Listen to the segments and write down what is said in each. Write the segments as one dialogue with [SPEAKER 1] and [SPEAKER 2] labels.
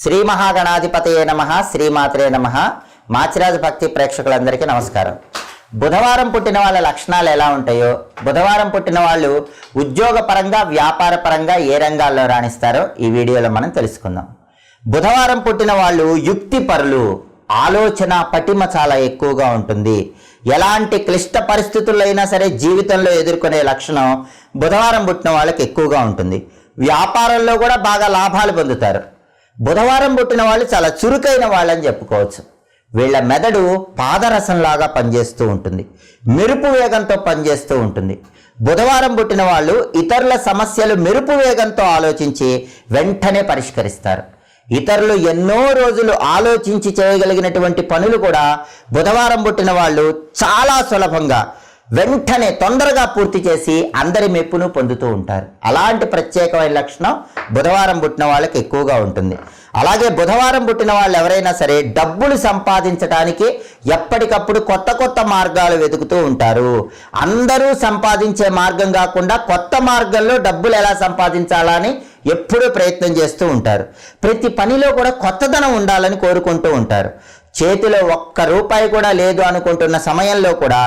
[SPEAKER 1] శ్రీ మహాగణాధిపతయే నమ శ్రీమాత్రే నమ. మాచిరాజు భక్తి ప్రేక్షకులందరికీ నమస్కారం. బుధవారం పుట్టిన వాళ్ళ లక్షణాలు ఎలా ఉంటాయో బుధవారం పుట్టిన వాళ్ళు ఉద్యోగపరంగా వ్యాపారపరంగా వ్యాపార పరంగా ఏ రంగాల్లో రాణిస్తారో ఈ వీడియోలో మనం తెలుసుకుందాం. బుధవారం పుట్టిన వాళ్ళు యుక్తి పరులు ఆలోచన పటిమ చాలా ఎక్కువగా ఉంటుంది. ఎలాంటి క్లిష్ట పరిస్థితుల్లో అయినా సరే జీవితంలో ఎదుర్కొనే లక్షణం బుధవారం పుట్టిన వాళ్ళకి ఎక్కువగా ఉంటుంది. వ్యాపారంలో కూడా బాగా లాభాలు పొందుతారు. బుధవారం పుట్టిన వాళ్ళు చాలా చురుకైన వాళ్ళని చెప్పుకోవచ్చు. వీళ్ళ మెదడు పాదరసంలాగా పనిచేస్తూ ఉంటుంది. మెరుపు వేగంతో పనిచేస్తూ ఉంటుంది. బుధవారం పుట్టిన వాళ్ళు ఇతరుల సమస్యలు మెరుపు వేగంతో ఆలోచించి వెంటనే పరిష్కరిస్తారు. ఇతరులు ఎన్నో రోజులు ఆలోచించి చేయగలిగినటువంటి పనులు కూడా బుధవారం పుట్టిన వాళ్ళు చాలా సులభంగా వెంటనే తొందరగా పూర్తి చేసి అందరి మెప్పును పొందుతూ ఉంటారు. అలాంటి ప్రత్యేకమైన లక్షణం బుధవారం పుట్టిన వాళ్ళకి ఎక్కువగా ఉంటుంది. అలాగే బుధవారం పుట్టిన వాళ్ళు ఎవరైనా సరే డబ్బులు సంపాదించడానికి ఎప్పటికప్పుడు కొత్త కొత్త మార్గాలు వెతుకుతూ ఉంటారు. అందరూ సంపాదించే మార్గం కాకుండా కొత్త మార్గంలో డబ్బులు ఎలా సంపాదించాలని ఎప్పుడూ ప్రయత్నం చేస్తూ ఉంటారు. ప్రతి పనిలో కూడా కొత్తదనం ఉండాలని కోరుకుంటూ ఉంటారు. చేతిలో ఒక్క రూపాయి కూడా లేదు అనుకుంటున్న సమయంలో కూడా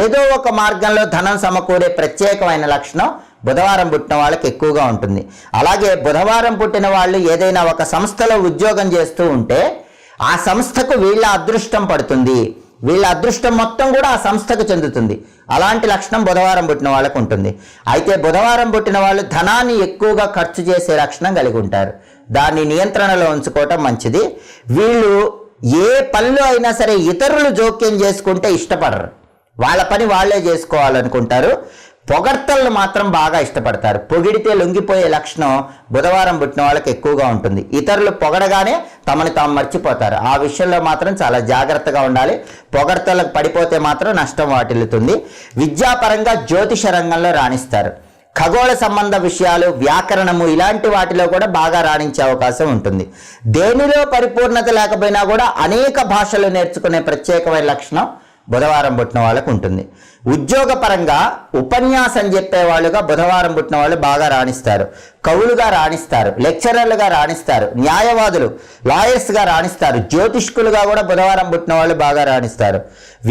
[SPEAKER 1] ఏదో ఒక మార్గంలో ధనం సమకూరే ప్రత్యేకమైన లక్షణం బుధవారం పుట్టిన వాళ్ళకి ఎక్కువగా ఉంటుంది. అలాగే బుధవారం పుట్టిన వాళ్ళు ఏదైనా ఒక సంస్థలో ఉద్యోగం చేస్తూ ఉంటే ఆ సంస్థకు వీళ్ళ అదృష్టం పడుతుంది. వీళ్ళ అదృష్టం మొత్తం కూడా ఆ సంస్థకు చెందుతుంది. అలాంటి లక్షణం బుధవారం పుట్టిన వాళ్ళకు ఉంటుంది. అయితే బుధవారం పుట్టిన వాళ్ళు ధనాన్ని ఎక్కువగా ఖర్చు చేసే లక్షణం కలిగి ఉంటారు. దాన్ని నియంత్రణలో ఉంచుకోవటం మంచిది. వీళ్ళు ఏ పనిలో అయినా సరే ఇతరులు జోక్యం చేసుకుంటే ఇష్టపడరు. వాళ్ళ పని వాళ్ళే చేసుకోవాలనుకుంటారు. పొగడ్తలను మాత్రం బాగా ఇష్టపడతారు. పొగిడితే లొంగిపోయే లక్షణం బుధవారం పుట్టిన వాళ్ళకి ఎక్కువగా ఉంటుంది. ఇతరులు పొగడగానే తమను తాము మర్చిపోతారు. ఆ విషయంలో మాత్రం చాలా జాగ్రత్తగా ఉండాలి. పొగడ్తలకు పడిపోతే మాత్రం నష్టం వాటిల్లుతుంది. విద్యాపరంగా జ్యోతిష రంగంలో రాణిస్తారు. ఖగోళ సంబంధ విషయాలు వ్యాకరణము ఇలాంటి వాటిలో కూడా బాగా రాణించే అవకాశం ఉంటుంది. దేనిలో పరిపూర్ణత లేకపోయినా కూడా అనేక భాషలు నేర్చుకునే ప్రత్యేకమైన లక్షణం బుధవారం పుట్టిన వాళ్ళకు ఉంటుంది. ఉద్యోగపరంగా ఉపన్యాసం చెప్పేవాళ్ళుగా బుధవారం పుట్టిన వాళ్ళు బాగా రాణిస్తారు. కవులుగా రాణిస్తారు లెక్చరర్లుగా రాణిస్తారు న్యాయవాదులు లాయర్స్గా రాణిస్తారు జ్యోతిష్కులుగా కూడా బుధవారం పుట్టిన వాళ్ళు బాగా రాణిస్తారు.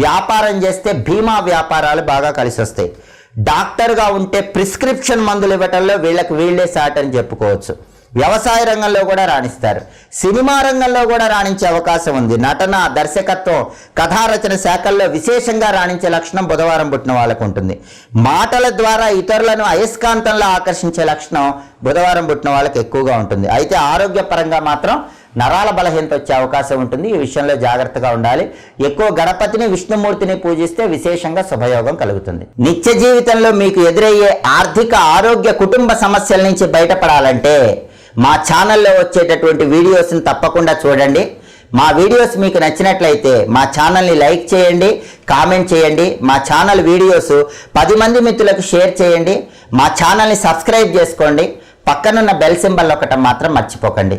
[SPEAKER 1] వ్యాపారం చేస్తే బీమా వ్యాపారాలు బాగా కలిసి వస్తాయి డాక్టర్గా ఉంటే ప్రిస్క్రిప్షన్ మందులు ఇవ్వటంలో వీళ్ళకి వీళ్ళే సాట్ అని చెప్పుకోవచ్చు. వ్యవసాయ రంగంలో కూడా రాణిస్తారు. సినిమా రంగంలో కూడా రాణించే అవకాశం ఉంది. నటన దర్శకత్వం కథారచన శాఖల్లో విశేషంగా రాణించే లక్షణం బుధవారం పుట్టిన వాళ్ళకు ఉంటుంది. మాటల ద్వారా ఇతరులను అయస్కాంతంలో ఆకర్షించే లక్షణం బుధవారం పుట్టిన వాళ్ళకి ఎక్కువగా ఉంటుంది. అయితే ఆరోగ్యపరంగా మాత్రం నరాల బలహీనత వచ్చే అవకాశం ఉంటుంది. ఈ విషయంలో జాగ్రత్తగా ఉండాలి. ఎక్కువ గణపతిని విష్ణుమూర్తిని పూజిస్తే విశేషంగా శుభయోగం కలుగుతుంది. నిత్య జీవితంలో మీకు ఎదురయ్యే ఆర్థిక ఆరోగ్య కుటుంబ సమస్యల నుంచి బయటపడాలంటే మా ఛానల్లో వచ్చేటటువంటి వీడియోస్ని తప్పకుండా చూడండి. మా వీడియోస్ మీకు నచ్చినట్లయితే మా ఛానల్ని లైక్ చేయండి కామెంట్ చేయండి. మా ఛానల్ వీడియోస్ పది మంది మిత్రులకు షేర్ చేయండి. మా ఛానల్ని సబ్స్క్రైబ్ చేసుకోండి. పక్కనున్న బెల్ సింబల్ ఒకటం మాత్రం మర్చిపోకండి.